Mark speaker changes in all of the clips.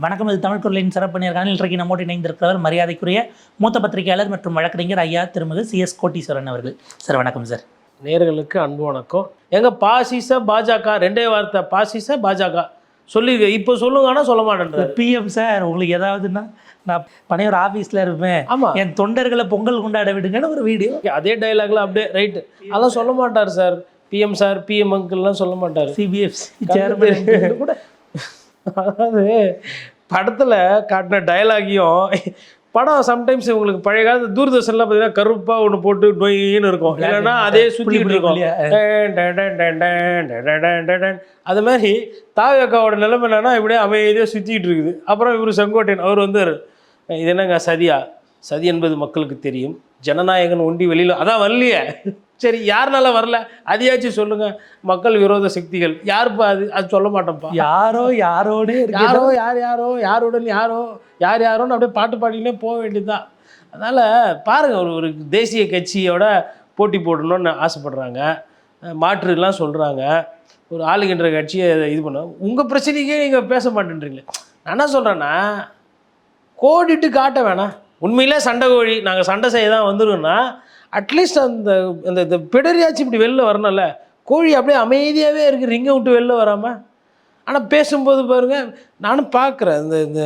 Speaker 1: வணக்கம் இது தமிழ் குரலின் சிறப்பு நேர்காணல். இன்றைக்கு நம்மோடு இணைந்திருக்கிறவர் மரியாதைக்குரிய மூத்த பத்திரிகையாளர் மற்றும் வழக்கறிஞர் ஐயா திருமிகு சி எஸ் கோட்டீஸ்வரன் அவர்கள். சார் வணக்கம் சார்.
Speaker 2: நேர்களுக்கு அன்பு வணக்கம். எங்க பாசிச பாஜக ரெண்டே வார்த்தை பாசிச பாஜக. சொல்லி இப்போ சொல்லுங்கன்னா சொல்ல மாட்டேன்றாரு.
Speaker 1: பிஎம் சார் உங்களுக்கு ஏதாவதுன்னா நான் பனையூர் ஆஃபீஸில் இருப்பேன்.
Speaker 2: ஆமா.
Speaker 1: என் தொண்டர்களை பொங்கல் கொண்டாட விடுங்கன்னு ஒரு வீடியோ
Speaker 2: அதே டைலாக்ல அப்படியே ரைட்டு அதெல்லாம் சொல்ல மாட்டார் சார். பிஎம் சார் பிஎம் அங்கிள்லாம் சொல்ல மாட்டார்.
Speaker 1: சிபிஎஃப்சி சேர்மன்
Speaker 2: கூட அதாவது படத்தில் காட்டின டைலாகையும் படம் சம்டைம்ஸ் உங்களுக்கு பழைய காலத்து தூர்தர்ஷன்லாம் பார்த்தீங்கன்னா கருப்பாக ஒன்று போட்டு டொயின்னு இருக்கும் இல்லைன்னா அதே சுற்றிக்கிட்டு இருக்கும் அது மாதிரி தாவியக்காவோட நிலைமை என்னன்னா இப்படியே அமைதியாக சுற்றிக்கிட்டு இருக்குது அப்புறம் இவர் செங்கோட்டையன் அவர் வந்தார் இது என்னங்க சதியா சதி என்பது மக்களுக்கு தெரியும் ஜனநாயகன் ஒண்டி வெளியில் அதான் வரலையே சரி யாருனால வரல? அதையாச்சும் சொல்லுங்க. மக்கள் விரோத சக்திகள். யாருப்பா அது? அது சொல்ல மாட்டோம்ப்பா.
Speaker 1: யாரோ யாரோடே
Speaker 2: யாரோ யார் யாரோ யாருடன் யாரோ யார் யாரோன்னு அப்படியே பாட்டு பாடினே போக வேண்டியதுதான். அதனால் பாருங்கள் ஒரு ஒரு தேசிய கட்சியோட போட்டி போடணும்னு ஆசைப்படுறாங்க. மாற்றுலாம் சொல்கிறாங்க ஒரு ஆளுகின்ற கட்சியை இது பண்ண உங்கள் பிரச்சனைக்கே நீங்கள் பேச மாட்டேன்றீங்களே. நான் என்ன சொல்கிறேன்னா கோடிட்டு காட்ட வேணாம். உண்மையிலே சண்டை கோழி நாங்கள் சண்டை செய்ய தான் வந்துருன்னா அட்லீஸ்ட் அந்த அந்த இந்த பிடரியாச்சும் இப்படி வெளில வரணும்ல கோழி அப்படியே அமைதியாகவே இருக்குது ரிங்கை விட்டு வெளில வராமல் ஆனால் பேசும்போது பாருங்க நானும் பார்க்குறேன் இந்த இந்த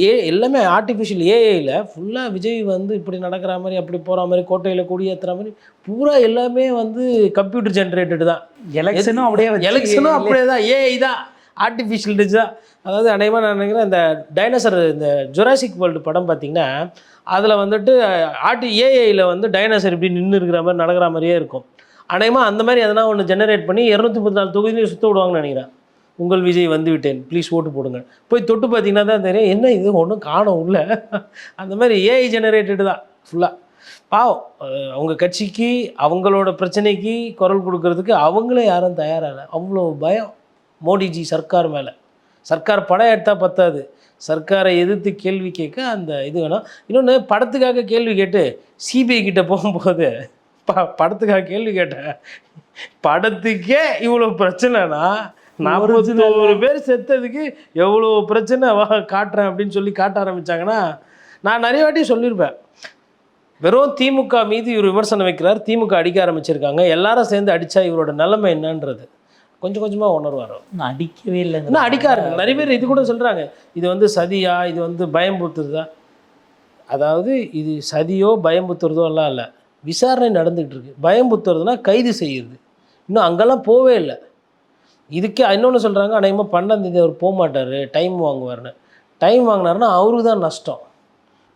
Speaker 2: ஏ எல்லாமே ஆர்டிஃபிஷியல் ஏஐயில் ஃபுல்லாக விஜய் வந்து இப்படி நடக்கிற மாதிரி அப்படி போகிற மாதிரி கோட்டையில் கொடியேற்றுற மாதிரி பூரா எல்லாமே வந்து கம்ப்யூட்டர் ஜென்ரேட்டட் தான்.
Speaker 1: எலெக்ஷனும் அப்படியே
Speaker 2: எலெக்ஷனும் அப்படியே தான் ஏஐ தான் ஆர்டிஃபிஷியல் தான். அதாவது அநேகமாக நான் நினைக்கிறேன் இந்த டைனோசர் இந்த ஜொராசிக் வேர்ல்டு படம் பார்த்தீங்கன்னா அதில் வந்துட்டு ஆர்டி ஏஐயில் வந்து டைனோசர் இப்படி நின்று இருக்கிற மாதிரி நடக்கிற மாதிரியே இருக்கும். அநேகமாக அந்த மாதிரி எதனா ஒன்று ஜெனரேட் பண்ணி இரநூத்தி முப்பத்தி நாலு தொகுதியிலையும் சுற்ற விடுவாங்கன்னு நினைக்கிறேன். உங்கள் விஜய் வந்து விட்டேன் ப்ளீஸ் ஓட்டு போடுங்க போய் தொட்டு பார்த்தீங்கன்னா தான் தெரியும் என்ன இது ஒன்றும் காணும் உள்ள. அந்த மாதிரி ஏஐ ஜெனரேட்டடு தான் ஃபுல்லாக பாவம் அவங்க கட்சிக்கு அவங்களோட பிரச்சனைக்கு குரல் கொடுக்கறதுக்கு அவங்களே யாரும் தயாராகல அவ்வளோ பயம் மோடிஜி சர்க்கார் மேலே. சர்க்கார் படம் எடுத்தால் பத்தாது. சர்க்காரை எதிர்த்து கேள்வி கேட்க அந்த இது வேணும். இன்னொன்று படத்துக்காக கேள்வி கேட்டு சிபிஐ கிட்ட போகும்போது ப படத்துக்காக கேள்வி கேட்டேன் படத்துக்கே இவ்வளோ பிரச்சனைனா நாற்பத்தோரு பேர் செத்ததுக்கு எவ்வளோ பிரச்சனை வா காட்டுறேன் அப்படின்னு சொல்லி காட்ட ஆரம்பிச்சாங்கன்னா நான் நிறைய வாட்டி சொல்லியிருப்பேன். வெறும் திமுக மீது இவர் விமர்சனம் வைக்கிறார் திமுக அடிக்க ஆரம்பிச்சிருக்காங்க எல்லாரும் சேர்ந்து அடித்தா இவரோட நிலைமை என்னன்றது. கொஞ்சம் கொஞ்சமாக உணர்வார்
Speaker 1: அடிக்கவே இல்லைங்க
Speaker 2: இன்னும் அடிக்காரு நிறைய பேர் இது கூட சொல்கிறாங்க இது வந்து சதியா? இது வந்து பயம்புத்துறதா அதாவது இது சதியோ பயம்புத்துறதோ எல்லாம் இல்லை. விசாரணை நடந்துகிட்டு இருக்கு. பயம்புத்துறதுனா கைது செய்யுது இன்னும் அங்கெல்லாம் போவே இல்லை. இதுக்கே இன்னொன்று சொல்கிறாங்க அநேகமாக பன்னெண்டாம் தேதி அவர் போக மாட்டார் டைம் வாங்குவார்னு டைம் வாங்கினாருன்னா அவருக்கு தான் நஷ்டம்.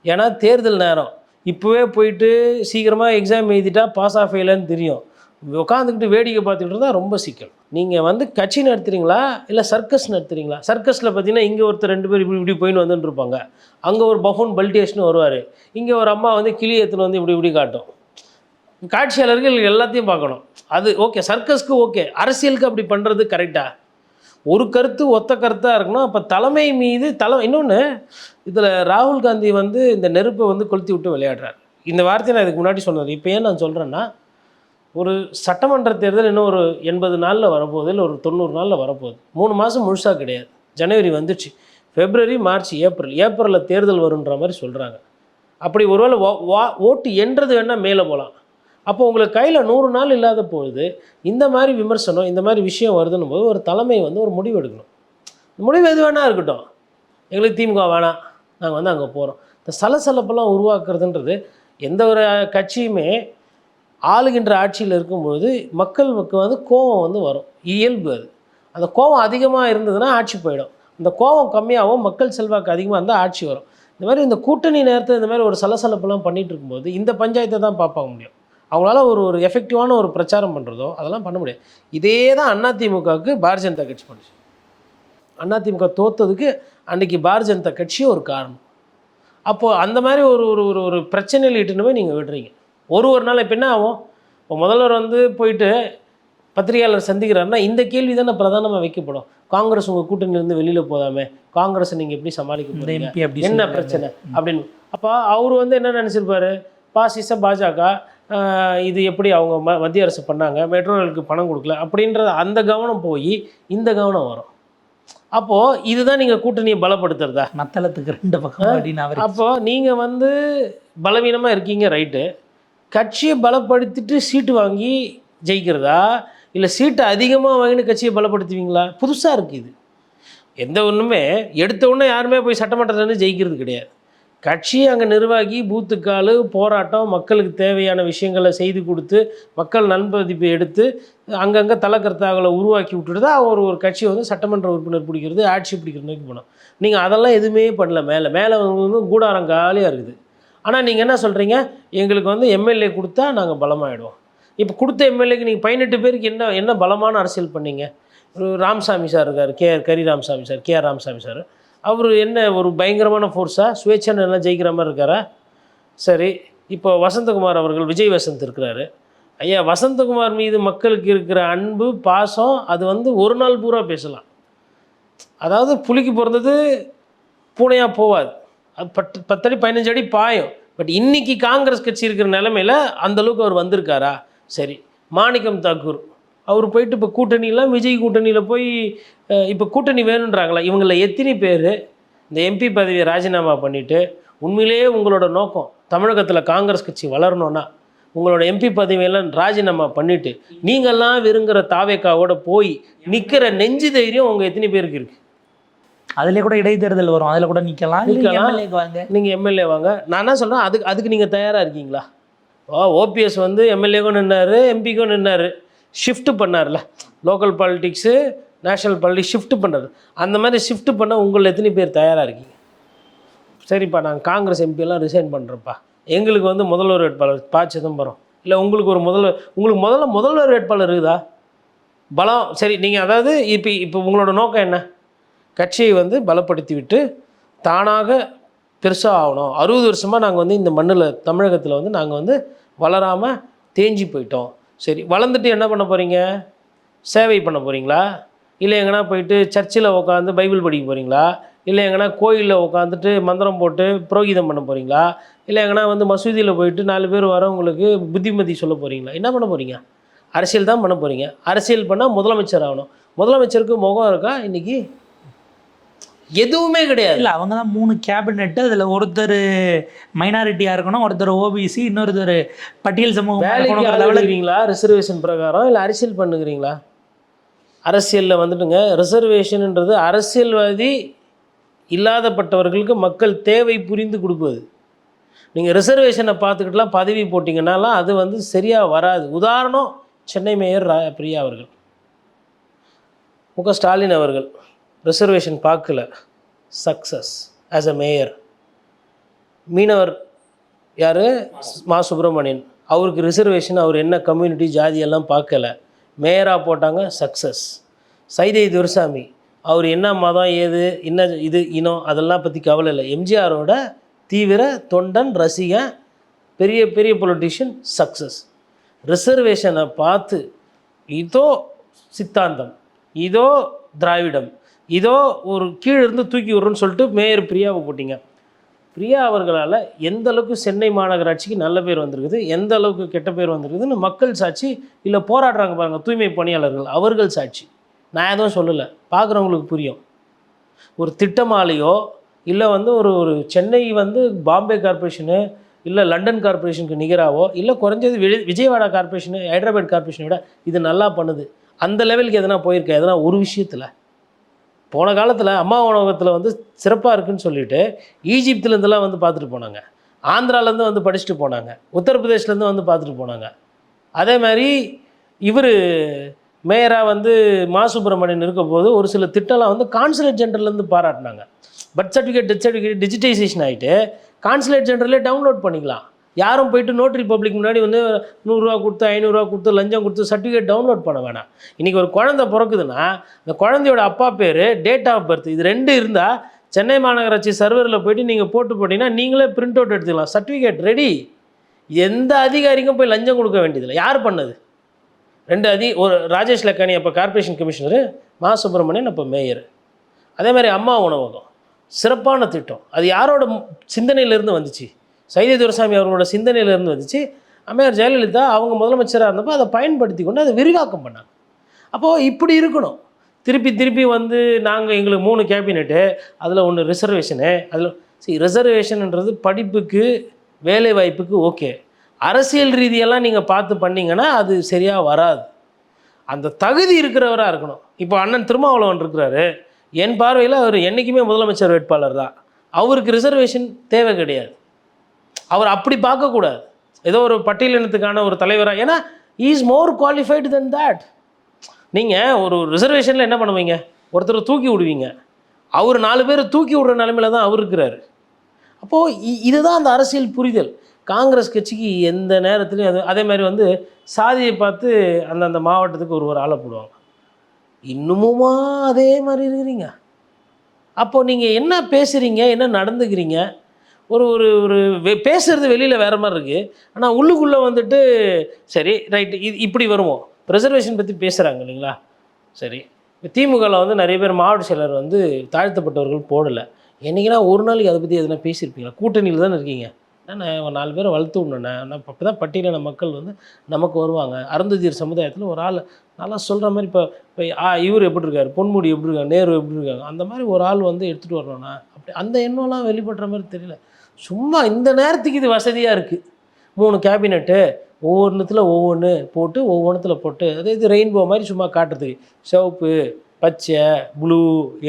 Speaker 2: ஏன்னா தேர்தல் நேரம். இப்போவே போயிட்டு சீக்கிரமாக எக்ஸாம் எழுதிட்டா பாஸ் ஆஃப் ஃபெயிலான்னு தெரியும். உட்காந்துக்கிட்டு வேடிக்கை பார்த்துக்கிட்டு இருந்தால் ரொம்ப சிக்கல். நீங்கள் வந்து கட்சி நடத்துகிறீங்களா இல்லை சர்க்கஸ் நடத்துகிறீங்களா சர்க்கஸில் பார்த்தீங்கன்னா இங்கே ஒருத்தர் ரெண்டு பேர் இப்படி இப்படி போயின்னு வந்துட்டுருப்பாங்க அங்கே ஒரு பஃபூன் பல்டேஷ்னு வருவார். இங்கே ஒரு அம்மா வந்து கிளி எடுத்துன்னு வந்து இப்படி இப்படி காட்டும். காட்சியாளர்கள் எல்லாத்தையும் பார்க்கணும். அது ஓகே சர்க்கஸ்க்கு ஓகே. அரசியலுக்கு அப்படி பண்ணுறது கரெக்டாக ஒரு கருத்து ஒத்த கருத்தாக இருக்கணும் அப்போ தலைமை மீது தலை இன்னொன்று இதில் ராகுல் காந்தி வந்து இந்த நெருப்பை வந்து கொளுத்தி விட்டு விளையாடுறார். இந்த வார்த்தையை நான் இதுக்கு முன்னாடி சொன்னது. இப்போ ஏன் நான் சொல்கிறேன்னா ஒரு சட்டமன்ற தேர்தல் இன்னும் ஒரு எண்பது நாளில் வரப்போகுது இல்லை ஒரு தொண்ணூறு நாளில் வரப்போகுது. மூணு மாதம் முழுசாக கிடையாது. ஜனவரி வந்துச்சு. ஃபெப்ரவரி மார்ச் ஏப்ரல் ஏப்ரலில் தேர்தல் வருன்ற மாதிரி சொல்கிறாங்க அப்படி ஒருவேளை வா ஓட்டு என்றது வேணால் மேலே போகலாம் அப்போ உங்களுக்கு கையில் நூறு நாள் இல்லாத பொழுது இந்த மாதிரி விமர்சனம் இந்த மாதிரி விஷயம் வருதுன்னும் போது ஒரு தலைமை வந்து ஒரு முடிவு எடுக்கணும். முடிவு எது வேணா இருக்கட்டும். எங்களுக்கு திமுக வேணாம். நாங்கள் வந்து அங்கே போகிறோம் இந்த சலசலப்பெல்லாம் உருவாக்குறதுன்றது எந்த ஒரு கட்சியுமே ஆளுகின்ற ஆட்சியில் இருக்கும்பொழுது மக்களுக்கு வந்து கோபம் வந்து வரும். இயல்பு அது. அந்த கோபம் அதிகமாக இருந்ததுன்னா ஆட்சி போயிடும். அந்த கோபம் கம்மியாகவும் மக்கள் செல்வாக்கு அதிகமாக இருந்தால் ஆட்சி வரும். இந்த மாதிரி இந்த கூட்டணி நேரத்தில் இந்த மாதிரி ஒரு சலசலப்பெல்லாம் பண்ணிகிட்டு இருக்கும்போது இந்த பஞ்சாயத்தை தான் பார்ப்பாங்க முடியும். அவங்களால ஒரு ஒரு எஃபெக்டிவான ஒரு பிரச்சாரம் பண்ணுறதோ அதெல்லாம் பண்ண முடியாது. இதே தான் அதிமுகவுக்கு பாரதிய ஜனதா கட்சி பண்ணுச்சு. அதிமுக தோத்ததுக்கு அன்றைக்கி பாரதிய ஜனதா கட்சி ஒரு காரணம். அப்போது அந்த மாதிரி ஒரு ஒரு ஒரு ஒரு பிரச்சனையில் இட்டுன்னு போய் நீங்கள் விடுறீங்க. ஒரு ஒரு நாள் இப்போ என்ன ஆகும்? இப்போ முதல்வர் வந்து போயிட்டு பத்திரிகையாளர் சந்திக்கிறாருன்னா இந்த கேள்வி தானே பிரதானமாக வைக்கப்படும். காங்கிரஸ் உங்கள் கூட்டணியிலேருந்து வெளியில் போதாமே காங்கிரஸை நீங்கள் எப்படி சமாளிக்க
Speaker 1: அப்படி
Speaker 2: என்ன. பிரச்சனை? அப்படின்னு. அப்போ அவர் வந்து என்ன நினச்சிருப்பாரு? பாசிச பாஜக இது எப்படி அவங்க ம மத்திய அரசு பண்ணாங்க? மெட்ரோ ரயிலுக்கு பணம் கொடுக்கல அப்படின்ற அந்த கவனம் போய் இந்த கவனம் வரும். அப்போது இதுதான் நீங்கள் கூட்டணியை பலப்படுத்துறதா?
Speaker 1: மத்தளத்துக்கு ரெண்டு பக்கம் அப்படின்னு அவர்
Speaker 2: அப்போ நீங்கள் வந்து பலவீனமாக இருக்கீங்க ரைட்டு. கட்சியை பலப்படுத்திட்டு சீட்டு வாங்கி ஜெயிக்கிறதா? இல்லை சீட்டை அதிகமாக வாங்கினு கட்சியை பலப்படுத்துவீங்களா? புதுசாக இருக்குது இது. எந்த ஒன்றுமே எடுத்த உடனே யாருமே போய் சட்டமன்றத்துலேருந்து ஜெயிக்கிறது கிடையாது. கட்சி அங்கே நிர்வாகி பூத்துக்கால் போராட்டம் மக்களுக்கு தேவையான விஷயங்களை செய்து கொடுத்து மக்கள் நண்பதிப்பை எடுத்து அங்கங்கே தலைக்கர்த்தாக்களை உருவாக்கி விட்டுட்டு தான் ஒரு ஒரு கட்சி வந்து சட்டமன்ற உறுப்பினர் பிடிக்கிறது ஆட்சி பிடிக்கிற நோக்கி போனோம். நீங்கள் அதெல்லாம் எதுவுமே பண்ணல மேலே. மேலே வந்து கூடாரம் காலியாக இருக்குது. ஆனால் நீங்கள் என்ன சொல்கிறீங்க எங்களுக்கு வந்து எம்எல்ஏ கொடுத்தா நாங்கள் பலமாயிடுவோம். இப்போ கொடுத்த எம்எல்ஏக்கு நீங்கள் பதினெட்டு பேருக்கு என்ன என்ன பலமான அரசியல் பண்ணீங்க? ஒரு ராமசாமி சார் இருக்கார் கே ஆர் கரி Ramasamy sir K R Ramasamy sir. அவர் என்ன ஒரு பயங்கரமான ஃபோர்ஸாக சுயேட்சை நல்லா ஜெயிக்கிற மாதிரி இருக்காரா? சரி இப்போ வசந்தகுமார் அவர்கள் விஜய் வசந்த் இருக்கிறாரு. ஐயா வசந்தகுமார் மீது மக்களுக்கு இருக்கிற அன்பு பாசம் அது வந்து ஒரு நாள் பூரா பேசலாம். அதாவது புலிக்கு பிறந்தது பூனையாக போகாது பத்து பத்தடி பதினஞ்சு அடி பாயும். பட் இன்றைக்கி காங்கிரஸ் கட்சி இருக்கிற நிலமையில அந்தளவுக்கு அவர் வந்திருக்காரா? சரி. மாணிக்கம் தாக்கூர் அவர் போயிட்டு இப்போ கூட்டணியெலாம் விஜய் கூட்டணியில் போய் இப்போ கூட்டணி வேணுன்றாங்களா? இவங்களில் எத்தனை பேர் இந்த எம்பி பதவியை ராஜினாமா பண்ணிவிட்டு உண்மையிலேயே உங்களோட நோக்கம் தமிழகத்தில் காங்கிரஸ் கட்சி வளரணும்னா உங்களோட எம்பி பதவியெல்லாம் ராஜினாமா பண்ணிவிட்டு நீங்கள்லாம் விரும்புகிற தாவேக்காவோட போய் நிற்கிற நெஞ்சு தைரியம் உங்கள் எத்தனை பேருக்கு இருக்குது
Speaker 1: அதுல கூட இடைத்தேர்தல் வரும். அதுல கூட நிக்கலாம். எம்எல்ஏக்கு வாங்க.
Speaker 2: நீங்கள் எம்எல்ஏ வாங்க. நான் என்ன சொல்கிறேன் அதுக்கு அதுக்கு நீங்கள் தயாராக இருக்கீங்களா? ஓ ஓபிஎஸ் வந்து எம்எல்ஏக்கும் நின்னார் எம்பிக்கும் நின்னார். Shift பண்ணார்ல local politics national politics shift பண்ணுறது அந்த மாதிரி ஷிஃப்ட் பண்ண உங்களை எத்தனை பேர் தயாராக இருக்கீங்க? சரிப்பா நாங்கள் காங்கிரஸ் எம்பியெல்லாம் ரிசைன் பண்ணுறோம்ப்பா எங்களுக்கு வந்து முதல்வர் வேட்பாளர் ப சிதம்பரம். இல்லை உங்களுக்கு ஒரு முதல்வர் உங்களுக்கு முதல்ல முதல்வர் வேட்பாளர் இருக்குதா? பலம் சரி நீங்கள் அதாவது இப்போ இப்போ உங்களோட நோக்கம் என்ன? கட்சியை வந்து பலப்படுத்தி விட்டு தானாக பெருசாக ஆகணும். அறுபது வருஷமாக நாங்கள் வந்து இந்த மண்ணில் தமிழகத்தில் வந்து நாங்கள் வந்து வளராமல் தேஞ்சி போயிட்டோம். சரி வளர்ந்துட்டு என்ன பண்ண போகிறீங்க சேவை பண்ண போகிறீங்களா இல்லை எங்கன்னா போயிட்டு சர்ச்சில் உட்காந்து பைபிள் படிக்க போகிறீங்களா இல்லை எங்கன்னா கோயிலில் உட்காந்துட்டு மந்திரம் போட்டு புரோகிதம் பண்ண போகிறீங்களா இல்லை எங்கன்னா வந்து மசூதியில் போயிட்டு நாலு பேர் வரவங்களுக்கு புத்திமதி சொல்ல போகிறீங்களா என்ன பண்ண போகிறீங்க அரசியல் தான் பண்ண போகிறீங்க அரசியல் பண்ணால் முதலமைச்சர் ஆகணும். முதலமைச்சருக்கு முகம் இருக்கா இன்றைக்கி எதுவுமே கிடையாது.
Speaker 1: இல்ல அவங்க தான் மூணு கேபினெட் அதுல ஒருத்தர் மைனாரிட்டியா இருக்கணும் ஒருத்தர் ஓபிசி இன்னொருத்தர் பட்டியல்
Speaker 2: எடுக்கிறீங்களா ரிசர்வேஷன் பிரகாரம் இல்லை அரசியல் பண்ணுகிறீங்களா? அரசியலில் வந்துட்டுங்க ரிசர்வேஷன்ன்றது அரசியல்வாதி இல்லாதப்பட்டவர்களுக்கு மக்கள் தேவை புரிந்து கொடுப்பது. நீங்கள் ரிசர்வேஷனை பார்த்துக்கிட்டுலாம் பதவி போட்டிங்கன்னாலாம் அது வந்து சரியாக வராது. உதாரணம் சென்னை மேயர் ரா பிரியா அவர்கள். மு க ஸ்டாலின் அவர்கள். ரிசர்வேஷன் பார்க்கல. சக்ஸஸ் ஆஸ் அ மேயர் மீனவர் யார்? மா சுப்பிரமணியன். அவருக்கு ரிசர்வேஷன் அவர் என்ன கம்யூனிட்டி ஜாதி எல்லாம் பார்க்கல. மேயராக போட்டாங்க சக்ஸஸ் சைதை துரைசாமி அவர் என்ன மதம் ஏது என்ன இது இனம் அதெல்லாம் பற்றி கவலை இல்லை. எம்ஜிஆரோட தீவிர தொண்டன் ரசிகன் பெரிய பெரிய பொலிட்டிஷியன் சக்ஸஸ் ரிசர்வேஷனை பார்த்து இதோ சித்தாந்தம் இதோ திராவிடம் இதோ ஒரு கீழே இருந்து தூக்கி விடுறோன்னு சொல்லிட்டு மேயர் பிரியாவை போட்டிங்க. பிரியா அவர்களால் எந்த அளவுக்கு சென்னை மாநகராட்சிக்கு நல்ல பேர் வந்திருக்குது எந்த அளவுக்கு கெட்ட பேர் வந்திருக்குதுன்னு மக்கள் சாட்சி இல்லை போராடுறாங்க பாருங்கள் தூய்மை பணியாளர்கள் அவர்கள் சாட்சி. நான் எதுவும் சொல்லலை. பார்க்குறவங்களுக்கு புரியும். ஒரு திட்டமாலேயோ இல்லை வந்து ஒரு ஒரு சென்னை வந்து பாம்பே கார்ப்பரேஷனு இல்லை லண்டன் கார்ப்பரேஷனுக்கு நிகராவோ இல்லை குறைஞ்சது விஜய் விஜயவாடா கார்ப்பரேஷனு ஹைதராபாத் கார்பரேஷனை விட இது நல்லா பண்ணுது. அந்த லெவலுக்கு எதனா போயிருக்கேன் எதனா ஒரு விஷயத்தில்? போன காலத்தில் அம்மா உணவகத்தில் வந்து சிறப்பாக இருக்குன்னு சொல்லிட்டு ஈஜிப்துலேருந்துலாம் வந்து பார்த்துட்டு போனாங்க. ஆந்திராலேருந்து வந்து படிச்சுட்டு போனாங்க. உத்தரப்பிரதேஷ்லேருந்து வந்து பார்த்துட்டு போனாங்க. அதே மாதிரி இவர் மேயராக வந்து மா சுப்பிரமணியன் இருக்கும்போது போது ஒரு சில திட்டம்லாம் வந்து கான்சுலேட் ஜென்ரல்லேருந்து பாராட்டினாங்க. Birth certificate death certificate digitization ஆகிட்டு கான்சுலேட் ஜென்டர்லேயே டவுன்லோட் பண்ணிக்கலாம். யாரும் போயிட்டு நோட் பப்ளிக் முன்னாடி வந்து நூறுரூவா கொடுத்து ஐநூறுரூவா கொடுத்து லஞ்சம் கொடுத்து சர்டிஃபிகேட் டவுன்லோட் பண்ண வேணாம். இன்றைக்கி ஒரு குழந்தை பிறக்குதுன்னா அந்த குழந்தையோட அப்பா பேர் டேட் ஆஃப் பர்த் இது ரெண்டு இருந்தால் சென்னை மாநகராட்சி சர்வரில் போயிட்டு நீங்கள் போட்டு போட்டிங்கன்னா நீங்களே பிரிண்ட் அவுட் எடுத்துக்கலாம். சர்டிஃபிகேட் ரெடி எந்த அதிகாரிக்கும் போய் லஞ்சம் கொடுக்க வேண்டியதில்லை. யார் பண்ணது? ரெண்டு அதி ஒரு ராஜேஷ் லக்கானி அப்போ கார்ப்பரேஷன் கமிஷனரு மா. சுப்பிரமணியன் அப்போ மேயர் அதே மாதிரி அம்மா உணவகம். சிறப்பான திட்டம். அது யாரோட சிந்தனையிலேருந்து வந்துச்சு? சைதை துரசாமி அவர்களோட சிந்தனையிலேருந்து வந்துச்சு. அம்மையார் ஜெயலலிதா அவங்க முதலமைச்சராக இருந்தப்போ அதை பயன்படுத்தி கொண்டு அதை விரிவாக்கம் பண்ணாங்க. அப்போது இப்படி இருக்கணும். திருப்பி திருப்பி வந்து நாங்கள் எங்களுக்கு மூணு கேபினெட்டு அதில் ஒன்று ரிசர்வேஷனு அதில் சரி ரிசர்வேஷன்ன்றது படிப்புக்கு வேலை வாய்ப்புக்கு ஓகே அரசியல் ரீதியெல்லாம் நீங்கள் பார்த்து பண்ணிங்கன்னா அது சரியாக வராது. அந்த தகுதி இருக்கிறவராக இருக்கணும். இப்போ அண்ணன் திருமாவளவன் இருக்கிறாரு. என் பார்வையில் அவர் என்றைக்குமே முதலமைச்சர் வேட்பாளர் தான். அவருக்கு ரிசர்வேஷன் தேவை கிடையாது. அவர் அப்படி பார்க்கக்கூடாது. ஏதோ ஒரு பட்டியலினத்துக்கான ஒரு தலைவராக ஏன்னா is more qualified than that நீங்கள் ஒரு ரிசர்வேஷனில் என்ன பண்ணுவீங்க? ஒருத்தரை தூக்கி விடுவீங்க. அவர் நாலு பேர் தூக்கி விடுற நிலமையில தான் அவர் இருக்கிறாரு. அப்போது இதுதான் அந்த அரசியல் புரிதல். காங்கிரஸ் கட்சிக்கு எந்த நேரத்துலையும் அது அதே மாதிரி வந்து சாதியை பார்த்து அந்தந்த மாவட்டத்துக்கு ஒரு ஒரு ஆளை போடுவாங்க. இன்னுமுமா அதே மாதிரி இருக்கிறீங்க. அப்போது நீங்கள் என்ன பேசுகிறீங்க என்ன நடந்துக்கிறீங்க? ஒரு ஒரு ஒரு பேசுகிறது பேசுறது வெளியில் வேற மாதிரி இருக்குது ஆனால் உள்ளுக்குள்ளே வந்துட்டு சரி ரைட்டு இது இப்படி வருவோம். ரிசர்வேஷன் பற்றி பேசுகிறாங்க இல்லைங்களா? சரி. இப்போ திமுகவில் வந்து நிறைய பேர் மாவட்ட செயலர் வந்து தாழ்த்தப்பட்டவர்கள் போடலை. என்றைக்குனா ஒரு நாளைக்கு அதை பற்றி எதுனா பேசியிருப்பீங்களா? கூட்டணியில் தானே இருக்கீங்க. நான் ஒரு நாலு பேரை வளர்த்து விடணுண்ணே நான் அப்போ தான் பட்டியலின மக்கள் வந்து நமக்கு வருவாங்க. அருந்ததீர் சமுதாயத்தில் ஒரு ஆள். நல்லா சொல்கிற மாதிரி இப்போ இப்போ ஆ இவர் எப்படி இருக்கார்? பொன்முடி எப்படி இருக்காங்க நேரு எப்படி இருக்காங்க? அந்த மாதிரி ஒரு ஆள் வந்து எடுத்துகிட்டு வரணும்ண்ணா. அப்படி அந்த எண்ணம்லாம் வெளிப்படுற மாதிரி தெரியல. சும்மா இந்த நேரத்துக்கு இது வசதியாக இருக்குது மூணு கேபினெட்டு ஒவ்வொன்றுத்தில் ஒவ்வொன்று போட்டு ஒவ்வொன்றத்தில் போட்டு அதே இது ரெயின்போ மாதிரி சும்மா காட்டுறதுக்கு. சிவப்பு பச்சை ப்ளூ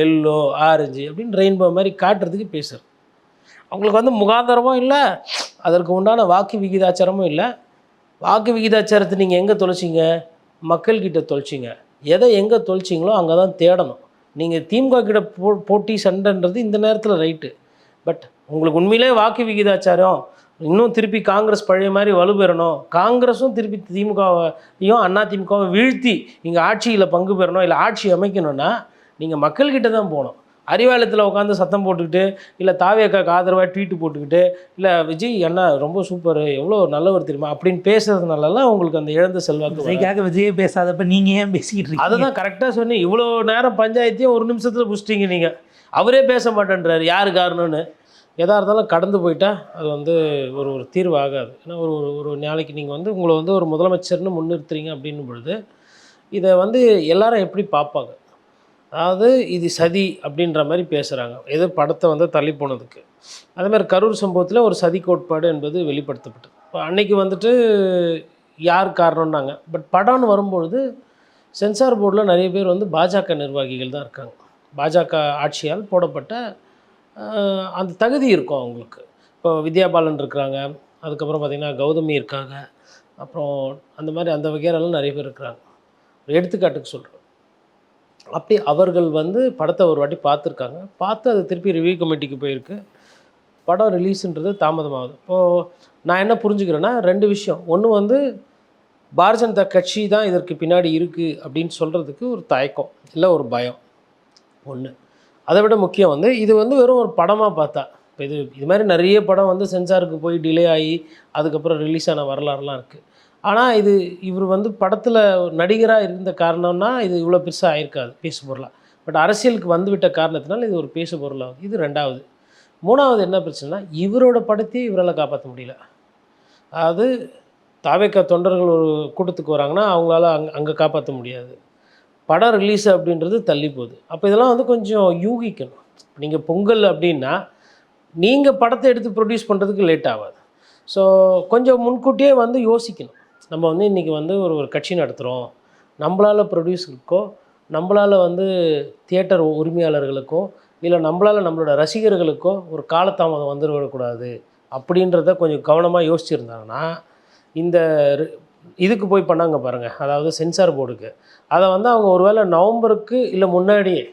Speaker 2: எல்லோ ஆரஞ்சு அப்படின்னு ரெயின்போ மாதிரி காட்டுறதுக்கு பேசுகிறது அவங்களுக்கு வந்து முகாந்தரமும் இல்லை அதற்கு உண்டான வாக்கு விகிதாச்சாரமும் இல்லை. வாக்கு விகிதாச்சாரத்தை நீங்கள் எங்கே தொலைச்சிங்க? மக்கள்கிட்ட தொலைச்சிங்க. எதை எங்கே தொலைச்சிங்களோ அங்கே தான் தேடணும். நீங்கள் திமுக கிட்ட போ போட்டி சண்டைன்றது இந்த நேரத்தில் ரைட்டு பட் உங்களுக்கு உண்மையிலே வாக்கு விகிதாச்சாரம் இன்னும் திருப்பி காங்கிரஸ் பழைய மாதிரி வலுப்பெறணும். காங்கிரஸும் திருப்பி திமுகவையும் அண்ணா திமுகவை வீழ்த்தி இங்கே ஆட்சியில் பங்கு பெறணும் இல்லை ஆட்சி அமைக்கணும்னா நீங்கள் மக்கள்கிட்ட தான் போகணும். அறிவாலயத்தில் உட்காந்து சத்தம் போட்டுக்கிட்டு இல்லை தாவேக்காக்கு ஆதரவாக ட்வீட்டு போட்டுக்கிட்டு இல்லை விஜய் அண்ணா ரொம்ப சூப்பர் எவ்வளோ நல்லவர் தெரியுமா? அப்படின்னு பேசுறதுனாலலாம் உங்களுக்கு அந்த இழந்த செல்வாக்கு.
Speaker 1: விஜய்க்காக விஜயே பேசாதப்ப நீங்க ஏன் பேசிக்கிட்டு இருக்கீங்க?
Speaker 2: அதுதான் கரெக்டாக சொன்னேன். இவ்வளோ நேரம் பஞ்சாயத்தையும் ஒரு நிமிஷத்தில் புடிச்சிட்டீங்க நீங்கள் அவரே பேச மாட்டேன்றாரு. யார் காரணம்னு? எதாக இருந்தாலும் கடந்து போயிட்டால் அது வந்து ஒரு ஒரு தீர்வு ஆகாது ஏன்னா ஒரு ஒரு ஒரு நாளைக்கு நீங்கள் வந்து உங்களை வந்து ஒரு முதலமைச்சர்னு முன்னிறுத்துறீங்க அப்படின்னும் பொழுது இதை வந்து எல்லாரும் எப்படி பார்ப்பாங்க? அதாவது இது சதி அப்படின்ற மாதிரி பேசுகிறாங்க எது படத்தை வந்து தள்ளி போனதுக்கு. அதே மாதிரி கரூர் சம்பவத்தில் ஒரு சதி கோட்பாடு என்பது வெளிப்படுத்தப்பட்டது. இப்போ அன்னைக்கு வந்துட்டு யார் காரணம்னாங்க? பட் படம்னு வரும்பொழுது சென்சார் போர்டில் நிறைய பேர் வந்து பாஜக நிர்வாகிகள் தான் இருக்காங்க. பாஜக ஆட்சியால் போடப்பட்ட அந்த தகுதி இருக்கும் அவங்களுக்கு. இப்போ வித்யா பாலன் இருக்கிறாங்க அதுக்கப்புறம் பார்த்திங்கன்னா கௌதமி இருக்காங்க அப்புறம் அந்த மாதிரி அந்த வகையாரெல்லாம் நிறைய பேர் இருக்கிறாங்க. ஒரு எடுத்துக்காட்டுக்கு சொல்கிறேன் அப்படி அவர்கள் வந்து படத்தை ஒரு வாட்டி பார்த்துருக்காங்க. பார்த்து அது திருப்பி ரிவ்யூ கமிட்டிக்கு போயிருக்கு. படம் ரிலீஸுன்றது தாமதமாகுது. இப்போது நான் என்ன புரிஞ்சுக்கிறேன்னா ரெண்டு விஷயம். ஒன்று வந்து பாரதிய ஜனதா கட்சி தான் இதற்கு பின்னாடி இருக்குது அப்படின்னு சொல்கிறதுக்கு ஒரு தயக்கம் இல்லை ஒரு பயம். ஒன்று அதை விட முக்கியம் வந்து இது வந்து வெறும் ஒரு படமாக பார்த்தா. இப்போ இது இது மாதிரி நிறைய படம் வந்து சென்சாருக்கு போய் டிலே ஆகி அதுக்கப்புறம் ரிலீஸ் ஆன வரலாறுலாம் இருக்குது ஆனால் இது இவர் வந்து படத்தில் நடிகராக இருந்த காரணம்னா இது இவ்வளோ பெருசாக ஆயிருக்காது பேசு பொருளாக பட் அரசியலுக்கு வந்துவிட்ட காரணத்தினால இது ஒரு பேசு பொருளாக இது ரெண்டாவது. மூணாவது என்ன பிரச்சனைனா இவரோட படத்தையே இவரால் காப்பாற்ற முடியல. அதாவது தாவேக்கா தொண்டர்கள் ஒரு கூட்டத்துக்கு வராங்கன்னா அவங்களால அங்கே அங்கே காப்பாற்ற முடியாது. படம் ரிலீஸ் அப்படின்றது தள்ளி போகுது. அப்போ இதெல்லாம் வந்து கொஞ்சம் யூகிக்கணும். நீங்கள் பொங்கல் அப்படின்னா நீங்கள் படத்தை எடுத்து ப்ரொடியூஸ் பண்ணுறதுக்கு லேட் ஆகாது. ஸோ கொஞ்சம் முன்கூட்டியே வந்து யோசிக்கணும். நம்ம வந்து இன்றைக்கி வந்து ஒரு ஒரு கட்சி நடத்துகிறோம் நம்மளால் ப்ரொடியூஸருக்கோ நம்மளால் வந்து தியேட்டர் உரிமையாளர்களுக்கோ இல்லை நம்மளால் நம்மளோட ரசிகர்களுக்கோ ஒரு காலதாமதம் வந்துடக்கூடாது அப்படின்றத கொஞ்சம் கவனமாக யோசிச்சிருந்தாங்கன்னா இந்த ரி- இதுக்கு போய் பண்ணாங்க பாருங்கள் அதாவது சென்சார் போர்டுக்கு அதை வந்து அவங்க ஒருவேளை நவம்பருக்கு இல்லை முன்னாடியே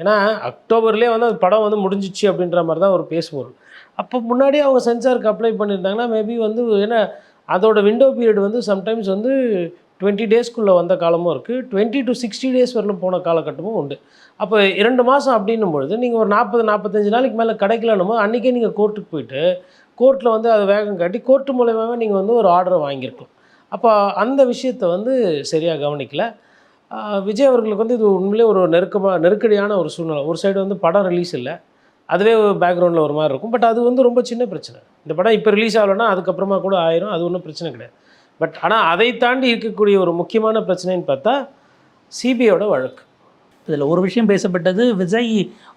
Speaker 2: ஏன்னா அக்டோபர்லேயே வந்து அது படம் வந்து முடிஞ்சிச்சு அப்படின்ற மாதிரி தான் ஒரு பேசுபொருள். அப்போ முன்னாடியே அவங்க சென்சாருக்கு அப்ளை பண்ணியிருந்தாங்கன்னா மேபி வந்து ஏன்னா அதோட விண்டோ பீரியட் வந்து சம்டைம்ஸ் வந்து டுவெண்ட்டி டேஸ்க்குள்ளே வந்த காலமும் இருக்குது டுவெண்ட்டி டு சிக்ஸ்டி டேஸ் வரலும் போன காலகட்டமும் உண்டு. அப்போ இரண்டு மாதம் அப்படின்னும் பொழுது நீங்கள் ஒரு நாற்பது நாற்பத்தஞ்சு நாளைக்கு மேலே கிடைக்கலன்னு போது அன்றைக்கே நீங்கள் கோர்ட்டுக்கு போயிட்டு கோர்ட்டில் வந்து அதை வேகம் காட்டி கோர்ட்டு மூலயமாவே நீங்கள் வந்து ஒரு ஆர்டரை வாங்கியிருக்கலாம். அப்போ அந்த விஷயத்தை வந்து சரியாக கவனிக்கல. விஜய் அவர்களுக்கு வந்து இது உண்மையிலே ஒரு நெருக்கமாக நெருக்கடியான ஒரு சூழ்நிலை. ஒரு சைடு வந்து படம் ரிலீஸ் இல்லை. அதுவே பேக்ரவுண்டில் ஒரு மாதிரி இருக்கும். பட் அது வந்து ரொம்ப சின்ன பிரச்சனை. இந்த படம் இப்போ ரிலீஸ் ஆகலைன்னா அதுக்கப்புறமா கூட ஆயிரும். அது ஒன்றும் பிரச்சனை கிடையாது. பட் ஆனால் அதை தாண்டி இருக்கக்கூடிய ஒரு முக்கியமான பிரச்சனைன்னு பார்த்தா சிபிஐயோட வழக்கு.
Speaker 1: இதில் ஒரு விஷயம் பேசப்பட்டது. விஜய்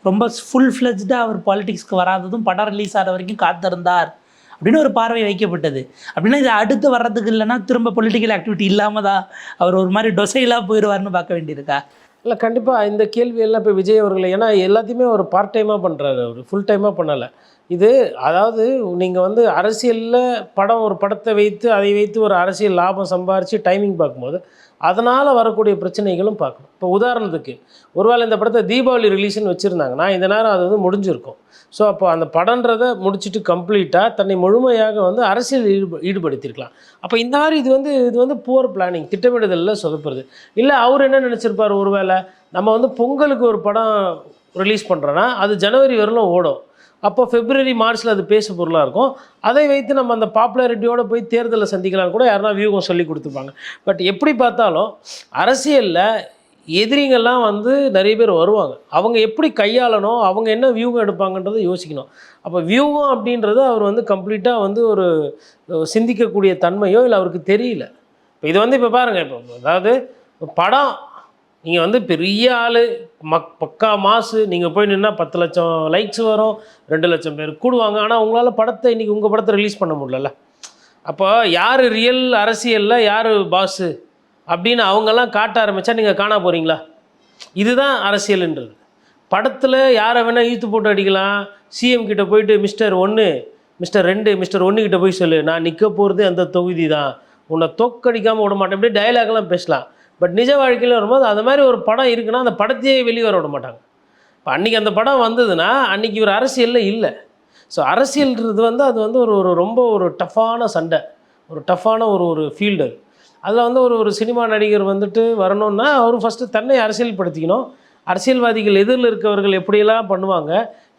Speaker 1: ரொம்ப ஃபுல் ஃப்ளெஜ்டாக அவர் பாலிடிக்ஸ்க்கு வராததும் படம் ரிலீஸ் ஆகிற வரைக்கும் காத்திருந்தார். அப்படின்னு ஒரு பார்வை வைக்கப்பட்டது. அப்படின்னா இது அடுத்து வர்றதுக்கு இல்லைன்னா திரும்ப பொலிட்டிக்கல் ஆக்டிவிட்டி இல்லாமல் தான் அவர் ஒரு மாதிரி டொசைலாக போயிடுவார்னு பார்க்க வேண்டியிருக்கா?
Speaker 2: இல்லை கண்டிப்பாக இந்த கேள்வியெல்லாம் இப்போ விஜய் அவர்கள் ஏன்னா எல்லாத்தையுமே ஒரு பார்ட் டைமாக பண்ணுறாரு அவர். ஃபுல் டைமாக பண்ணலை. இது அதாவது நீங்கள் வந்து அரசியலில் படம் ஒரு படத்தை வைத்து அதை வைத்து ஒரு அரசியல் லாபம் சம்பாரித்து டைமிங் பார்க்கும்போது அதனால் வரக்கூடிய பிரச்சனைகளும் பார்க்கணும். இப்போ உதாரணத்துக்கு ஒருவேளை இந்த படத்தை தீபாவளி ரிலீஸ்னு வச்சுருந்தாங்கன்னா இந்த நேரம் அது வந்து முடிஞ்சிருக்கும். ஸோ அப்போ அந்த படன்றதை முடிச்சுட்டு கம்ப்ளீட்டாக தன்னை முழுமையாக வந்து அரசியல் ஈடுப ஈடுபடுத்தியிருக்கலாம். அப்போ இந்த மாதிரி இது வந்து இது வந்து புவர் பிளானிங் திட்டமிடுதலில் சொதப்புறது. இல்லை அவர் என்ன நினச்சிருப்பார்? ஒருவேளை நம்ம வந்து பொங்கலுக்கு ஒரு படம் ரிலீஸ் பண்ணுறோன்னா அது ஜனவரி வரலும் ஓடும். அப்போ பிப்ரவரி மார்ச்சில் அது பேசு பொருளாக இருக்கும். அதை வைத்து நம்ம அந்த பாப்புலாரிட்டியோடு போய் தேர்தலை சந்திக்கலாம் கூட யாருன்னா வியூகம் சொல்லி கொடுத்துருப்பாங்க பட் எப்படி பார்த்தாலும் அரசியலில் எதிரிங்கெல்லாம் வந்து நிறைய பேர் வருவாங்க. அவங்க எப்படி கையாளணும் அவங்க என்ன வியூகம் எடுப்பாங்கன்றதை யோசிக்கணும். அப்போ வியூகம் அப்படின்றது அவர் வந்து கம்ப்ளீட்டாக வந்து ஒரு சிந்திக்கக்கூடிய தன்மையோ இல்லை அவருக்கு தெரியல. இப்போ இது வந்து இப்போ பாருங்கள் இப்போ அதாவது படம் நீங்கள் வந்து பெரிய ஆள் மக் பக்கா மாசு நீங்கள் போய் நின்னா பத்து லட்சம் லைக்ஸ் வரும் ரெண்டு லட்சம் பேர் கூடுவாங்க. ஆனால் உங்களால் படத்தை இன்றைக்கி உங்கள் படத்தை ரிலீஸ் பண்ண முடியல அப்போ யார் ரியல் அரசியலில் யார் பாஸு அப்படின்னு அவங்கெல்லாம் காட்ட ஆரம்பித்தா நீங்கள் காண போகிறீங்களா இதுதான் அரசியல்ன்றது. படத்தில் யாரை வேணால் ஈத்து போட்டு அடிக்கலாம். சிஎம் கிட்ட போயிட்டு மிஸ்டர் ஒன்று மிஸ்டர் ரெண்டு மிஸ்டர் ஒன்று கிட்ட போய் சொல்லு. நான் நிற்க போகிறது அந்த தொகுதி தான். உன்னை தோக்கடிக்காமல் விட மாட்டேன். இப்படி டயலாக்லாம் பேசலாம். பட் நிஜ வாழ்க்கையில் வரும்போது அந்த மாதிரி ஒரு படம் இருக்குன்னா அந்த படத்தையே வெளியே வர விட மாட்டாங்க. இப்போ அன்றைக்கி அந்த படம் வந்ததுன்னா அன்றைக்கி ஒரு அரசியலில் இல்லை. ஸோ அரசியல்ன்றது வந்து அது வந்து ஒரு ஒரு ரொம்ப ஒரு டஃப்பான சண்டை. ஒரு டஃப்பான ஒரு ஒரு ஃபீல்டு அதில் வந்து ஒரு ஒரு சினிமா நடிகர் வந்துட்டு வரணும்னா அவர் ஃபஸ்ட்டு தன்னை அரசியல்படுத்திக்கணும். அரசியல்வாதிகள் எதிரில் இருக்கவர்கள் எப்படியெல்லாம் பண்ணுவாங்க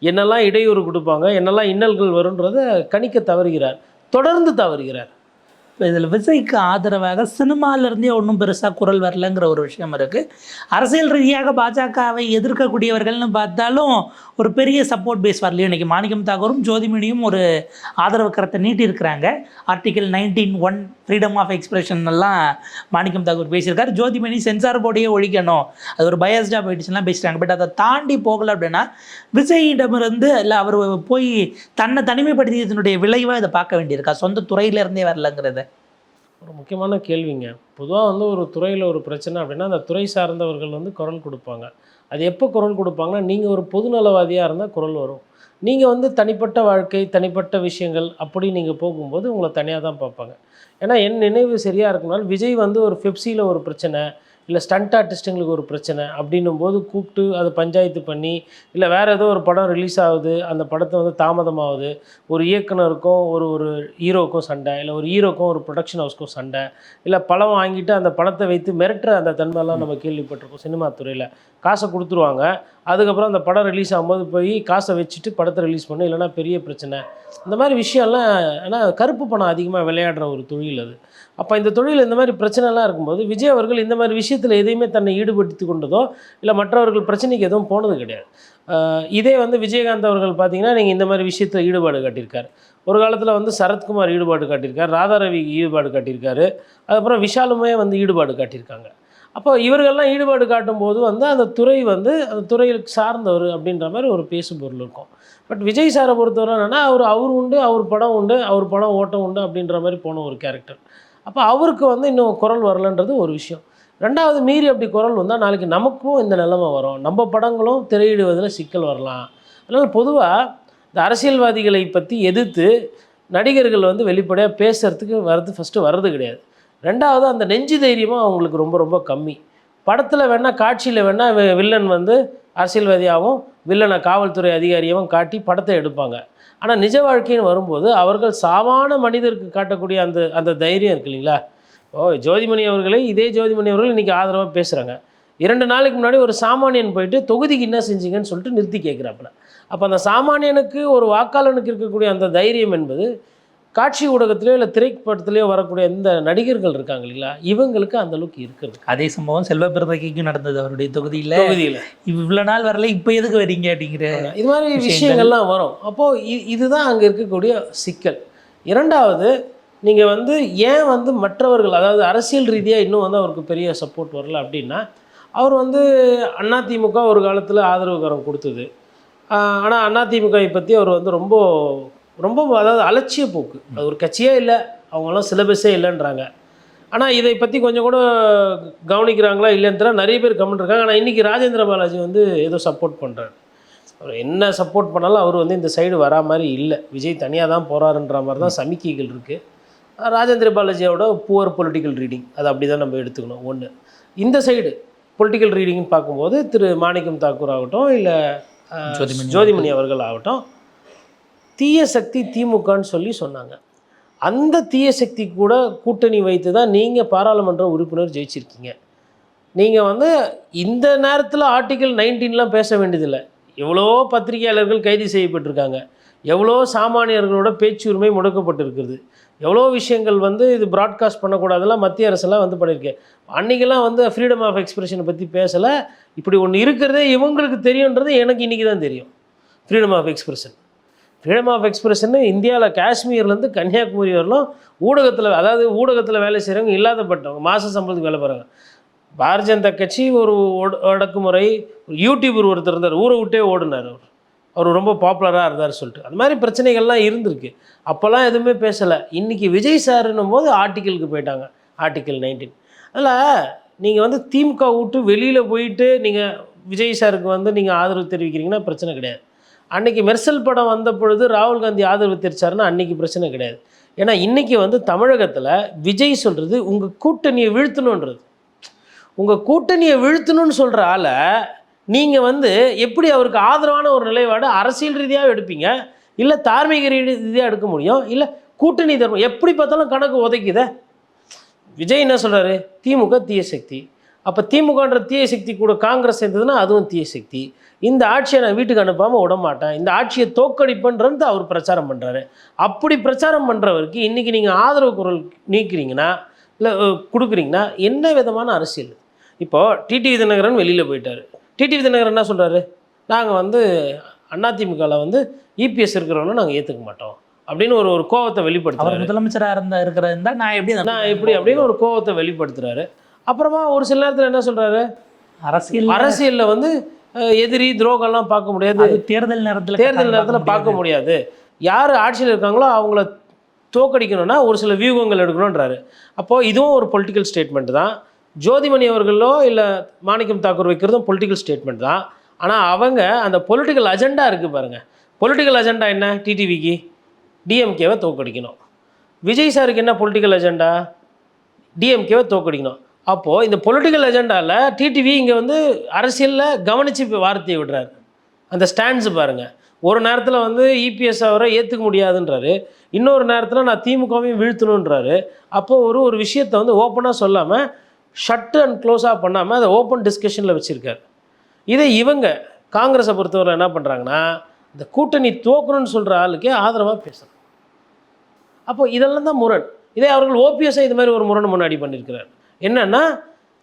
Speaker 2: என்னெல்லாம் இடையூறு கொடுப்பாங்க என்னெல்லாம் இன்னல்கள் வருன்றதை கணிக்க தவறுகிறார். தொடர்ந்து தவறுகிறார்.
Speaker 1: இப்போ இதில் விஜய்க்கு ஆதரவாக சினிமாவிலேருந்தே ஒன்றும் பெருசாக குரல் வரலங்கிற ஒரு விஷயம் இருக்குது அரசியல் ரீதியாக பாஜகவை எதிர்க்கக்கூடியவர்கள்னு பார்த்தாலும் ஒரு பெரிய சப்போர்ட் பேஸ் வரலையும் இன்றைக்கி மாணிக்கம் தாகூரும் ஜோதிமணியும் ஒரு ஆதரவு கரத்தை நீட்டியிருக்கிறாங்க. Article nineteen one freedom of எக்ஸ்பிரஷன்லாம் Manickam Tagore பேசியிருக்காரு. ஜோதிமணி சென்சார் போர்டையே ஒழிக்கணும். அது ஒரு பயஸ்டாக போயிடுச்சுலாம் பேசிட்டாங்க. பட் அதை தாண்டி போகலை அப்படின்னா விஜயிடமிருந்து இல்லை அவர் போய் தன்னை தனிமைப்படுத்தியதனுடைய விளைவாக இதை பார்க்க வேண்டியிருக்கா? சொந்த துறையிலேருந்தே வரலங்கிறத.
Speaker 2: ஒரு முக்கியமான கேள்விங்க. பொதுவாக வந்து ஒரு துறையில் ஒரு பிரச்சனை அப்படின்னா அந்த துறை சார்ந்தவர்கள் வந்து குரல் கொடுப்பாங்க. அது எப்போ குரல் கொடுப்பாங்கன்னா நீங்கள் ஒரு பொதுநலவாதியாக இருந்தால் குரல் வரும். நீங்கள் வந்து தனிப்பட்ட வாழ்க்கை தனிப்பட்ட விஷயங்கள் அப்படி நீங்கள் போகும்போது உங்களை தனியாக தான் பார்ப்பாங்க. ஏன்னா என் நினைவு சரியாக இருக்குனால விஜய் வந்து ஒரு ஃபெப்சியில் ஒரு பிரச்சனை இல்லை ஸ்டண்ட் ஆர்டிஸ்ட்டுங்களுக்கு ஒரு பிரச்சனை அப்படின்னும் போது கூப்பிட்டு அதை பஞ்சாயத்து பண்ணி இல்லை வேறு ஏதோ ஒரு படம் ரிலீஸ் ஆகுது அந்த படத்தை வந்து தாமதமாகுது. ஒரு இயக்குனருக்கும் ஒரு ஒரு ஹீரோக்கும் சண்டை இல்லை ஒரு ஹீரோக்கும் ஒரு ப்ரொடக்ஷன் ஹவுஸ்க்கும் சண்டை இல்லை படம் வாங்கிட்டு அந்த பணத்தை வைத்து மிரட்டுற அந்த தன்மைலாம் நம்ம கேள்விப்பட்டிருக்கோம் சினிமா துறையில். காசை கொடுத்துருவாங்க. அதுக்கப்புறம் அந்த படம் ரிலீஸ் ஆகும்போது போய் காசை வச்சுட்டு படத்தை ரிலீஸ் பண்ணு இல்லைன்னா பெரிய பிரச்சனை. இந்த மாதிரி விஷயம்லாம் ஏன்னா கருப்பு பணம் அதிகமாக விளையாடுற ஒரு தொழில் அது. அப்போ இந்த தொழில் இந்த மாதிரி பிரச்சனைலாம் இருக்கும்போது விஜய் அவர்கள் இந்த மாதிரி விஷயத்தில் எதையுமே தன்னை ஈடுபடுத்தி கொண்டதோ இல்லை மற்றவர்கள் பிரச்சனைக்கு எதுவும் போனது கிடையாது. இதே வந்து விஜயகாந்த் அவர்கள் பார்த்தீங்கன்னா நீங்கள் இந்த மாதிரி விஷயத்தில் ஈடுபாடு காட்டியிருக்காரு. ஒரு காலத்தில் வந்து சரத்குமார் ஈடுபாடு காட்டியிருக்காரு ராதாரவி ஈடுபாடு காட்டியிருக்காரு. அதுக்கப்புறம் விஷாலுமே வந்து ஈடுபாடு காட்டியிருக்காங்க. அப்போ இவர்கள்லாம் ஈடுபாடு காட்டும் போது வந்து அந்த துறை வந்து அந்த துறையில் சார்ந்தவர் அப்படின்ற மாதிரி ஒரு பேசும் பொருள் இருக்கும். பட் விஜய் சாரை பொறுத்தவரை என்னென்னா அவர் அவர் உண்டு அவர் படம் உண்டு அவர் படம் ஓட்டம் உண்டு அப்படின்ற மாதிரி போன ஒரு கேரக்டர் அப்போ அவருக்கு வந்து இன்னும் குரல் வரலன்றது ஒரு விஷயம். ரெண்டாவது மீறி அப்படி குரல் வந்தால் நாளைக்கு நமக்கும் இந்த நிலைமை வரும். நம்ம படங்களும் திரையிடுவதில் சிக்கல் வரலாம். அதனால் பொதுவாக இந்த அரசியல்வாதிகளை பற்றி எதிர்த்து நடிகர்கள் வந்து வெளிப்படையாக பேசுகிறதுக்கு வர்றது ஃபஸ்ட்டு வர்றது கிடையாது. ரெண்டாவது அந்த நெஞ்சு தைரியமும் அவங்களுக்கு ரொம்ப ரொம்ப கம்மி. படத்தில் வேணால் காட்சியில் வேணால் வில்லன் வந்து அரசியல்வாதியாகவும் வில்லனை காவல்துறை அதிகாரியாகவும் காட்டி படத்தை எடுப்பாங்க. ஆனால் நிஜ வாழ்க்கைன்னு வரும்போது அவர்கள் சாமான மனிதருக்கு காட்டக்கூடிய அந்த அந்த தைரியம் இருக்கு இல்லைங்களா? ஓ ஜோதிமணி அவர்களே இதே ஜோதிமணி அவர்கள் இன்றைக்கி ஆதரவாக பேசுகிறாங்க இரண்டு நாளைக்கு முன்னாடி ஒரு சாமானியன் போயிட்டு தொகுதிக்கு என்ன செஞ்சீங்கன்னு சொல்லிட்டு நிறுத்தி கேட்குறாப்புல அப்போ அந்த சாமானியனுக்கு ஒரு வாக்காளனுக்கு இருக்கக்கூடிய அந்த தைரியம் என்பது காட்சி ஊடகத்திலேயோ இல்லை திரைப்படத்திலேயோ வரக்கூடிய இந்த நடிகர்கள் இருக்காங்க இல்லைங்களா? இவங்களுக்கு அந்த அளவுக்கு இருக்கிறது.
Speaker 1: அதே சம்பவம் செல்வ பிறந்தகைக்கும் நடந்தது. அவருடைய தொகுதியில்
Speaker 2: தொகுதியில்.
Speaker 1: இவ்வளோ நாள் வரல இப்போ எதுக்கு வரீங்க அப்படிங்கிற
Speaker 2: இது மாதிரி விஷயங்கள்லாம் வரும். அப்போது இ இதுதான் அங்கே இருக்கக்கூடிய சிக்கல். இரண்டாவது நீங்கள் வந்து ஏன் வந்து மற்றவர்கள் அதாவது அரசியல் ரீதியாக இன்னும் வந்து அவருக்கு பெரிய சப்போர்ட் வரல அப்படின்னா அவர் வந்து அதிமுக ஒரு காலத்தில் ஆதரவு கரம் கொடுத்தது. ஆனால் அதிமுகவை பற்றி அவர் வந்து ரொம்ப ரொம்ப அதாவது அலட்சிய போக்கு. அது ஒரு கட்சியே இல்லை அவங்களாம் சிலபஸே இல்லைன்றாங்க. ஆனால் இதை பற்றி கொஞ்சம் கூட கவனிக்கிறாங்களா இல்லைன்னு தெரியல. நிறைய பேர் கமெண்ட் இருக்காங்க. ஆனால் இன்றைக்கி ராஜேந்திர பாலாஜி வந்து ஏதோ சப்போர்ட் பண்ணுறாரு அவர் என்ன சப்போர்ட் பண்ணாலும் அவர் வந்து இந்த சைடு வரா மாதிரி இல்லை. விஜய் தனியாக தான் போகிறாருன்ற மாதிரி தான் சமிக்கைகள் இருக்குது ராஜேந்திர பாலாஜியோட புவர் பொலிட்டிக்கல் ரீடிங் அது அப்படி தான் நம்ம எடுத்துக்கணும். ஒன்று இந்த சைடு பொலிட்டிக்கல் ரீடிங்னு பார்க்கும்போது திரு மாணிக்கம் தாக்கூர் ஆகட்டும் இல்லை
Speaker 1: ஜோதிமணி
Speaker 2: ஜோதிமணி அவர்கள் ஆகட்டும் தீய சக்தி திமுகன்னு சொல்லி சொன்னாங்க. அந்த தீய சக்தி கூட கூட்டணி வைத்து தான் நீங்கள் பாராளுமன்ற உறுப்பினர் ஜெயிச்சிருக்கீங்க. நீங்கள் வந்து இந்த நேரத்தில் ஆர்டிகல் நைன்டீன்லாம் பேச வேண்டியதில்லை. எவ்வளோ பத்திரிகையாளர்கள் கைது செய்யப்பட்டிருக்காங்க. எவ்வளோ சாமானியர்களோட பேச்சுரிமை முடக்கப்பட்டிருக்கிறது. எவ்வளோ விஷயங்கள் வந்து இது ப்ராட்காஸ்ட் பண்ணக்கூடாதெல்லாம் மத்திய அரசெல்லாம் வந்து பண்ணியிருக்கேன் அன்றைக்கெல்லாம் வந்து ஃப்ரீடம் ஆஃப் எக்ஸ்பிரஷனை பற்றி பேசலை. இப்படி ஒன்று இருக்கிறதே இவங்களுக்கு தெரியுன்றது எனக்கு இன்றைக்கி தான் தெரியும். Freedom of expression freedom of எக்ஸ்பிரஷன்னு இந்தியாவில் காஷ்மீர்லேருந்து கன்னியாகுமரி வரலும் ஊடகத்தில் அதாவது ஊடகத்தில் வேலை செய்கிறவங்க இல்லாதப்பட்டவங்க மாத சம்பளத்துக்கு வேலை போகிறாங்க பாரதிய ஜனதா கட்சி ஒரு அடக்குமுறை யூடியூபர் ஒருத்தர் இருந்தார் ஊரை விட்டே ஓடினார் அவர். அவர் ரொம்ப பாப்புலராக இருந்தார் சொல்லிட்டு. அது மாதிரி பிரச்சனைகள்லாம் இருந்திருக்கு. அப்போல்லாம் எதுவுமே பேசலை. இன்றைக்கி விஜய் சாருன்னும் போது ஆர்டிக்கிளுக்கு போயிட்டாங்க ஆர்டிக்கிள் நைன்டீன் அதில் நீங்கள் வந்து திமுக விட்டு வெளியில் போயிட்டு நீங்கள் விஜய் சாருக்கு வந்து நீங்கள் ஆதரவு தெரிவிக்கிறீங்கன்னா பிரச்சனை கிடையாது. அன்னைக்கு மெர்சல் படம் வந்த பொழுது ராகுல் காந்தி ஆதரவு தெரிச்சாருன்னா அன்னைக்கு பிரச்சனை கிடையாது. ஏன்னா இன்றைக்கி வந்து தமிழகத்தில் விஜய் சொல்கிறது உங்கள் கூட்டணியை வீழ்த்தணுன்றது உங்கள் கூட்டணியை வீழ்த்தணும்னு சொல்கிற ஆளை நீங்கள் வந்து எப்படி அவருக்கு ஆதரவான ஒரு நிலைப்பாடு அரசியல் ரீதியாக எடுப்பீங்க? இல்லை தார்மீக ரீதியாக எடுக்க முடியும்? இல்லை கூட்டணி தர்மம் எப்படி பார்த்தாலும் கணக்கு உதைக்குதே? விஜய் என்ன சொல்கிறாரு திமுக தீய சக்தி. அப்போ திமுகன்ற தீய சக்தி கூட காங்கிரஸ் சேர்ந்ததுன்னா அதுவும் தீய சக்தி. இந்த ஆட்சியை நான் வீட்டுக்கு அனுப்பாமல் விட மாட்டேன். இந்த ஆட்சியை தோக்கடிப்பேன்றது அவர் பிரச்சாரம் பண்ணுறாரு அப்படி பிரச்சாரம் பண்ணுறவருக்கு இன்றைக்கி நீங்கள் ஆதரவு குரல் நீக்கிறீங்கன்னா இல்லை கொடுக்குறீங்கன்னா என்ன விதமான அரசியல்? இப்போது டிடிவி தினகரன் வெளியில் போயிட்டார். டிடிவி தினகரன் என்ன சொல்கிறாரு நாங்கள் வந்து அதிமுகவில் வந்து இபிஎஸ் இருக்கிறவங்கள நாங்கள் ஏற்றுக்க மாட்டோம். அப்படின்னு ஒரு ஒரு கோவத்தை வெளிப்படுத்துறாரு.
Speaker 1: முதலமைச்சராக இருந்தா இருக்கிறதா நான் எப்படி
Speaker 2: நான் எப்படி அப்படின்னு ஒரு கோவத்தை வெளிப்படுத்துறாரு. அப்புறமா ஒரு சில நேரத்தில் என்ன சொல்றாரு?
Speaker 1: அரசியல்
Speaker 2: அரசியல்ல வந்து எதிரி துரோகம்லாம் பார்க்க முடியாது.
Speaker 1: தேர்தல் நேரத்தில்
Speaker 2: தேர்தல் நேரத்தில் பார்க்க முடியாது. யார் ஆட்சியில் இருக்காங்களோ அவங்கள தோக்கடிக்கணும்னா ஒரு சில வியூகங்கள் எடுக்கணுன்றாரு அப்போது இதுவும் ஒரு பொலிட்டிக்கல் ஸ்டேட்மெண்ட் தான். ஜோதிமணி அவர்களோ இல்லை மாணிக்கம் தாக்கூர் வைக்கிறதும் பொலிட்டிக்கல் ஸ்டேட்மெண்ட் தான். ஆனால் அவங்க அந்த பொலிட்டிக்கல் அஜெண்டா இருக்குது பாருங்கள் பொலிட்டிக்கல் அஜெண்டா என்ன? டிடிவிக்கு டிஎம்கேவை தோக்கடிக்கணும். விஜய் சாருக்கு என்ன பொலிட்டிக்கல் அஜெண்டா டிஎம்கேவை தோக்கடிக்கணும். அப்போது இந்த பொலிட்டிக்கல் அஜெண்டாவில் டிடிவி இங்கே வந்து அரசியலில் கவனித்து வார்த்தையை விடுறாரு. அந்த ஸ்டாண்ட்ஸு பாருங்கள் ஒரு நேரத்தில் வந்து இபிஎஸ் அவரை ஏற்றுக்க முடியாதுன்றாரு. இன்னொரு நேரத்தில் நான் திமுகவையும் வீழ்த்தணுன்றாரு அப்போது ஒரு ஒரு விஷயத்தை வந்து ஓப்பனாக சொல்லாமல் ஷட்டு அண்ட் க்ளோஸாக பண்ணாமல் அதை ஓப்பன் டிஸ்கஷனில் வச்சுருக்காரு. இதை இவங்க காங்கிரஸை பொறுத்தவரை என்ன பண்ணுறாங்கன்னா இந்த கூட்டணி தோக்கணும்னு சொல்கிற ஆளுக்கே ஆதரவாக பேசணும். அப்போது இதெல்லாம் தான் முரண். இதே அவர்கள் ஓபிஎஸ்ஐ இது மாதிரி ஒரு முரண் முன்னாடி பண்ணியிருக்கிறார். என்னன்னா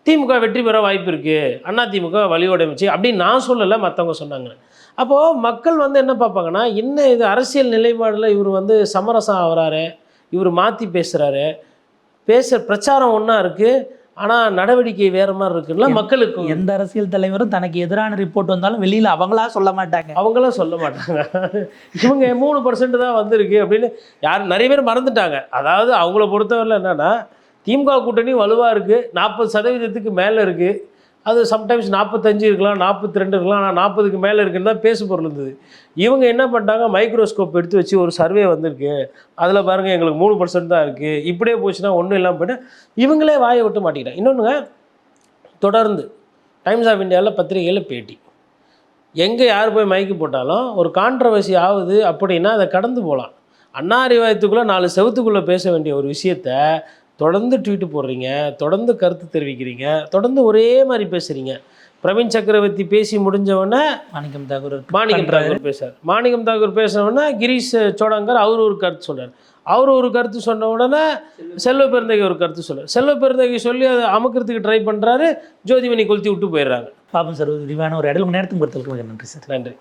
Speaker 2: திமுக வெற்றி பெற வாய்ப்பு இருக்குது அண்ணா திமுக வழியோடமைச்சு அப்படின்னு நான் சொல்லலை மற்றவங்க சொன்னாங்க. அப்போது மக்கள் வந்து என்ன பார்ப்பாங்கன்னா என்ன இது அரசியல் நிலைப்பாடில் இவர் வந்து சமரசம் ஆகுறாரு இவர் மாற்றி பேசுகிறாரு பேச பிரச்சாரம் ஒன்றா இருக்குது ஆனால் நடவடிக்கை வேறு மாதிரி இருக்குன்னா மக்களுக்கு
Speaker 1: எந்த அரசியல் தலைவரும் தனக்கு எதிரான ரிப்போர்ட் வந்தாலும் வெளியில அவங்களா சொல்ல மாட்டாங்க.
Speaker 2: அவங்களாம் சொல்ல மாட்டாங்க. இவங்க மூணு பர்சன்ட் தான் வந்திருக்கு அப்படின்னு யார் நிறைய பேர் மறந்துட்டாங்க. அதாவது அவங்கள பொறுத்தவரையில் என்னன்னா திமுக கூட்டணி வலுவாக இருக்குது நாற்பது சதவீதத்துக்கு மேலே இருக்குது அது சம்டைம்ஸ் நாற்பத்தஞ்சு இருக்கலாம் நாற்பத்தி ரெண்டு இருக்கலாம் ஆனால் நாற்பதுக்கு மேலே இருக்குன்னு தான் பேசு பொருள் இருந்தது. இவங்க என்ன பண்ணிட்டாங்க? மைக்ரோஸ்கோப் எடுத்து வச்சு ஒரு சர்வே வந்திருக்கு. அதில் பாருங்கள் எங்களுக்கு மூணு பர்சன்ட் தான் இருக்குது இப்படியே போச்சுன்னா ஒன்றும் இல்லாமல் போய்ட்டு இவங்களே வாயை விட்டு மாட்டிக்கிட்டாங்க. இன்னொன்றுங்க தொடர்ந்து டைம்ஸ் ஆஃப் இந்தியாவில் பத்திரிகையில் பேட்டி. எங்கே யார் போய் மைக்கு போட்டாலும் ஒரு கான்ட்ரவர்சி ஆகுது அப்படின்னா அதை கடந்து போகலாம். அன்னாரிவாயத்துக்குள்ளே நாலு செவத்துக்குள்ளே பேச வேண்டிய ஒரு விஷயத்தை தொடர்ந்து ட்வீட்டு போடுறீங்க தொடர்ந்து கருத்து தெரிவிக்கிறீங்க தொடர்ந்து ஒரே மாதிரி பேசுகிறீங்க பிரவீன் சக்கரவர்த்தி பேசி முடிஞ்சவொடனே
Speaker 1: மாணிக்கம் தாக்கூர்
Speaker 2: மாணிக்கம் தாக்கூர் பேசுறார் மாணிக்கம் தாக்கூர் பேசினவுடனே கிரீஷ் சோடாங்கர் அவர் ஒரு கருத்து சொல்றார் அவர் ஒரு கருத்து சொன்ன உடனே செல்வ பெருந்தகை ஒரு கருத்து சொல்றார் செல்வ பெருந்தகை சொல்லி அதை அமுக்கிறதுக்கு ட்ரை பண்ணுறாரு ஜோதிமணி கொளுத்தி விட்டு போயிடுறாங்க.
Speaker 1: பாபம் சார் விரிவான ஒரு இடத்துல நேரத்துக்கு பொறுத்தவரைக்கும் நன்றி சார்.
Speaker 2: நன்றி.